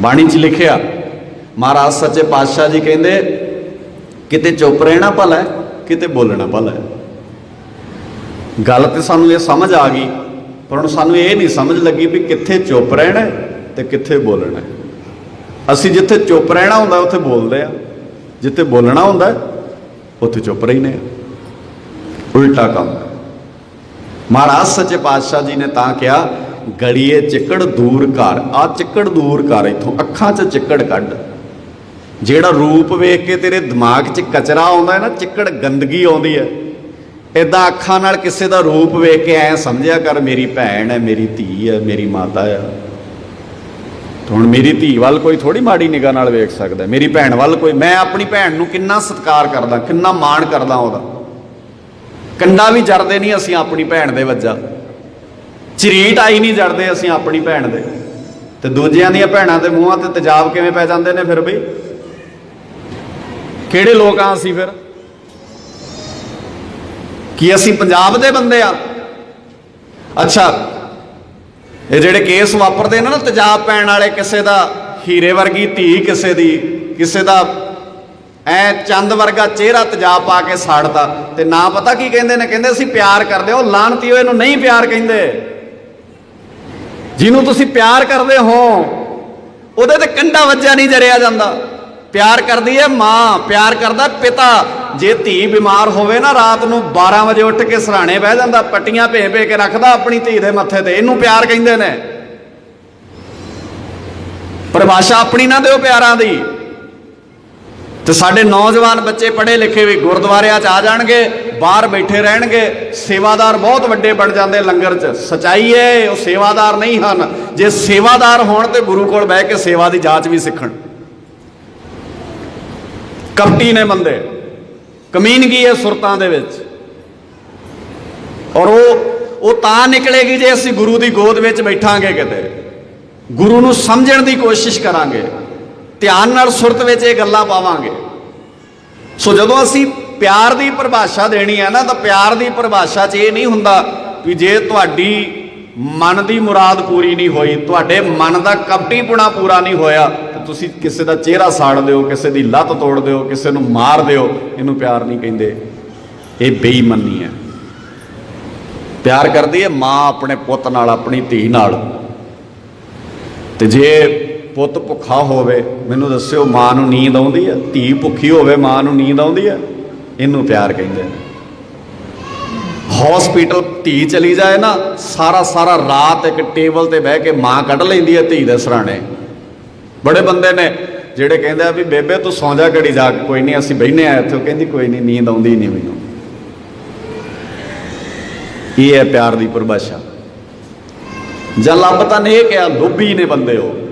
ਬਾਣੀ 'ਚ ਲਿਖਿਆ, ਮਹਾਰਾਜ ਸੱਚੇ ਪਾਤਸ਼ਾਹ ਜੀ ਕਹਿੰਦੇ, ਕਿਤੇ ਚੁੱਪ ਰਹਿਣਾ ਭਲਾ ਕਿਤੇ ਬੋਲਣਾ ਭਲਾ ਗੱਲ ਤੇ ਸਾਨੂੰ ਇਹ ਸਮਝ ਆ ਗਈ, ਪਰ ਹੁਣ ਸਾਨੂੰ ਇਹ ਨਹੀਂ ਸਮਝ ਲੱਗੀ ਵੀ ਕਿੱਥੇ ਚੁੱਪ ਰਹਿਣਾ ਹੈ ਤੇ ਕਿੱਥੇ ਬੋਲਣਾ ਅਸੀਂ ਜਿੱਥੇ ਚੁੱਪ ਰਹਿਣਾ ਹੁੰਦਾ, ਉੱਥੇ ਬੋਲਦੇ ਆ ਜਿੱਥੇ ਬੋਲਣਾ ਹੁੰਦਾ, ਉੱਥੇ ਚੁੱਪ ਰਹਿੰਦੇ ਆ ਉਲਟਾ ਕੰਮ। ਮਹਾਰਾਜ ਸੱਚੇ ਪਾਤਸ਼ਾਹ ਜੀ ਨੇ ਤਾਂ ਕਿਹਾ ਗਲੀਏ ਚਿੱਕੜ ਦੂਰ ਕਰ, ਆ ਚਿੱਕੜ ਦੂਰ ਕਰ ਇਥੋਂ ਅੱਖਾਂ 'ਚ ਚਿੱਕੜ ਕੱਢ। ਜਿਹੜਾ ਰੂਪ ਵੇਖ ਕੇ ਤੇਰੇ ਦਿਮਾਗ 'ਚ ਕਚਰਾ ਆਉਂਦਾ ਹੈ ਨਾ, ਚਿੱਕੜ ਗੰਦਗੀ ਆਉਂਦੀ ਹੈ। ਇਦਾਂ ਅੱਖਾਂ ਨਾਲ ਕਿਸੇ ਦਾ ਰੂਪ ਵੇਖ ਕੇ ਐ ਸਮਝਿਆ ਕਰ, ਮੇਰੀ ਭੈਣ ਹੈ, ਮੇਰੀ ਧੀ ਹੈ, ਮੇਰੀ ਮਾਤਾ ਹੈ। ਹੁਣ ਮੇਰੀ ਧੀ ਵੱਲ ਕੋਈ ਥੋੜੀ ਮਾੜੀ ਨਿਗਾਹ ਨਾਲ ਵੇਖ ਸਕਦਾ ਮੇਰੀ ਭੈਣ ਵੱਲ ਕੋਈ, ਮੈਂ ਆਪਣੀ ਭੈਣ ਨੂੰ ਕਿੰਨਾ ਸਤਿਕਾਰ ਕਰਦਾ, ਕਿੰਨਾ ਮਾਣ ਕਰਦਾ ਉਹਦਾ। ਕੰਡਾ ਵੀ ਜਰਦੇ ਨਹੀਂ ਅਸੀਂ ਆਪਣੀ ਭੈਣ ਦੇ ਵੱਜਾ। ਚਰੀਟ ਆਈ ਨਹੀਂ ਜੜਦੇ ਅਸੀਂ ਆਪਣੀ ਭੈਣ ਦੇ। ਤੇ ਦੂਜਿਆਂ ਦੀਆਂ ਭੈਣਾਂ ਦੇ ਮੂੰਹਾਂ ਤੇ ਤੇਜ਼ਾਬ ਕਿਵੇਂ ਪੈ ਜਾਂਦੇ ਨੇ ਫਿਰ ਬਈ ਕਿਹੜੇ ਲੋਕ ਆ ਅਸੀਂ ਫਿਰ? ਕੀ ਅਸੀਂ ਪੰਜਾਬ ਦੇ ਬੰਦੇ ਆ? ਅੱਛਾ, ਇਹ ਜਿਹੜੇ ਕੇਸ ਵਾਪਰਦੇ ਨੇ ਨਾ ਤੇਜ਼ਾਬ ਪੈਣ ਵਾਲੇ ਕਿਸੇ ਦਾ, ਹੀਰੇ ਵਰਗੀ ਧੀ ਕਿਸੇ ਦੀ, ਕਿਸੇ ਦਾ ਐ ਚੰਦ ਵਰਗਾ ਚਿਹਰਾ ਤੇਜ਼ਾਬ ਪਾ ਕੇ ਸਾੜਦਾ, ਤੇ ਨਾ ਪਤਾ ਕੀ ਕਹਿੰਦੇ ਨੇ? ਕਹਿੰਦੇ ਅਸੀਂ ਪਿਆਰ ਕਰਦੇ ਹਾਂ, ਉਹ ਲਾਣਤੀ ਇਹਨੂੰ ਨਹੀਂ ਪਿਆਰ ਕਹਿੰਦੇ। ਜਿਹਨੂੰ ਤੁਸੀਂ ਪਿਆਰ ਕਰਦੇ ਹੋ, ਉਹਦੇ ਤੇ ਕੰਡਾ ਵੱਜਾ ਨਹੀਂ ਜਰਿਆ ਜਾਂਦਾ। ਪਿਆਰ ਕਰਦੀ ਹੈ ਮਾਂ, ਪਿਆਰ ਕਰਦਾ ਪਿਤਾ। ਜੇ ਧੀ ਬਿਮਾਰ ਹੋਵੇ ਨਾ, ਰਾਤ ਨੂੰ 12 ਵਜੇ ਉੱਠ ਕੇ ਸਰਾਣੇ ਬਹਿ ਜਾਂਦਾ, ਪੱਟੀਆਂ ਭੇ ਭੇ ਕੇ ਰੱਖਦਾ ਆਪਣੀ ਧੀ ਦੇ ਮੱਥੇ ਤੇ। ਇਹਨੂੰ ਪਿਆਰ ਕਹਿੰਦੇ ਨੇ। ਪਰਿਭਾਸ਼ਾ ਆਪਣੀ ਨਾ ਦਿਓ ਪਿਆਰਾਂ ਦੀ। ਤੇ ਸਾਡੇ ਨੌਜਵਾਨ ਬੱਚੇ ਪੜ੍ਹੇ ਲਿਖੇ ਵੀ ਗੁਰਦੁਆਰਿਆਂ 'ਚ ਆ ਜਾਣਗੇ। ਬਾਹਰ ਬੈਠੇ ਰਹਿਣਗੇ, ਸੇਵਾਦਾਰ ਬਹੁਤ ਵੱਡੇ ਬਣ ਜਾਂਦੇ ਲੰਗਰ 'ਚ। ਸਚਾਈ ਹੈ ਉਹ ਸੇਵਾਦਾਰ ਨਹੀਂ ਹਨ। ਜੇ ਸੇਵਾਦਾਰ ਹੋਣ ਤੇ ਗੁਰੂ ਕੋਲ ਬਹਿ ਕੇ ਸੇਵਾ ਦੀ ਜਾਂਚ ਵੀ ਸਿੱਖਣ। ਕਪਟੀ ਨੇ ਬੰਦੇ ਕਮੀਨਗੀ ਹੈ ਸੁਰਤਾਂ ਦੇ ਵਿੱਚ? ਔਰ ਉਹ ਉਹ ਤਾਂ ਨਿਕਲੇਗੀ ਜੇ ਅਸੀਂ ਗੁਰੂ ਦੀ ਗੋਦ ਵਿੱਚ ਬੈਠਾਂਗੇ ਕਿਤੇ। ਗੁਰੂ ਨੂੰ ਸਮਝਣ ਦੀ ਕੋਸ਼ਿਸ਼ ਕਰਾਂਗੇ। ਧਿਆਨ ਨਾਲ ਸੁਰਤ ਵਿੱਚ ਇਹ ਗੱਲਾਂ ਪਾਵਾਂਗੇ। ਸੋ ਜਦੋਂ ਅਸੀਂ ਪਿਆਰ ਦੀ ਪਰਿਭਾਸ਼ਾ ਦੇਣੀ ਹੈ ਨਾ, ਤਾਂ ਪਿਆਰ ਦੀ ਪਰਿਭਾਸ਼ਾ 'ਚ ਇਹ ਨਹੀਂ ਹੁੰਦਾ ਵੀ ਜੇ ਤੁਹਾਡੀ ਮਨ ਦੀ ਮੁਰਾਦ ਪੂਰੀ ਨਹੀਂ ਹੋਈ, ਤੁਹਾਡੇ ਮਨ ਦਾ ਕਪਟੀਪੁਣਾ ਪੂਰਾ ਨਹੀਂ ਹੋਇਆ, ਤਾਂ ਤੁਸੀਂ ਕਿਸੇ ਦਾ ਚਿਹਰਾ ਸਾੜ ਦਿਓ, ਕਿਸੇ ਦੀ ਲੱਤ ਤੋੜ ਦਿਓ, ਕਿਸੇ ਨੂੰ ਮਾਰ ਦਿਓ, ਇਹਨੂੰ ਪਿਆਰ ਨਹੀਂ ਕਹਿੰਦੇ। ਇਹ ਬੇਈਮਾਨੀ ਹੈ। ਪਿਆਰ ਕਰਦੀ ਹੈ ਮਾਂ ਆਪਣੇ ਪੁੱਤ ਨਾਲ, ਆਪਣੀ ਧੀ ਨਾਲ। ਤੇ ਜੇ ਪੁੱਤ ਭੁੱਖਾ ਹੋਵੇ, ਮੈਨੂੰ ਦੱਸਿਓ ਮਾਂ ਨੂੰ ਨੀਂਦ ਆਉਂਦੀ ਹੈ? ਧੀ ਭੁੱਖੀ ਹੋਵੇ, ਮਾਂ ਨੂੰ ਨੀਂਦ ਆਉਂਦੀ ਹੈ? ਇਹਨੂੰ ਪਿਆਰ ਕਹਿੰਦੇ ਨੇ। ਹਸਪੀਟਲ ਧੀ ਚਲੀ ਜਾਏ ਨਾ, ਸਾਰਾ ਸਾਰਾ ਰਾਤ ਇੱਕ ਟੇਬਲ ਤੇ ਬਹਿ ਕੇ ਮਾਂ ਕੱਢ ਲੈਂਦੀ ਹੈ ਧੀ ਦੇ ਸਰਾਣੇ। ਬੜੇ ਬੰਦੇ ਨੇ ਜਿਹੜੇ ਕਹਿੰਦੇ ਆ ਵੀ, ਬੇਬੇ, ਤੂੰ ਸੌਂ ਜਾ ਘੜੀ ਜਾ ਕੋਈ ਨਹੀਂ, ਅਸੀਂ ਬਹਿਨੇ ਆ ਇੱਥੇ। ਕਹਿੰਦੀ, ਕੋਈ ਨਹੀਂ, ਨੀਂਦ ਆਉਂਦੀ ਨਹੀਂ ਮੈਨੂੰ। ਇਹ ਹੈ ਪਿਆਰ ਦੀ ਪਰਿਭਾਸ਼ਾ। ਜਾਂ ਲੱਭ ਤਾਂ ਨੇ ਇਹ ਕਿਹਾ, ਲੋਭੀ ਨੇ ਬੰਦੇ ਉਹ।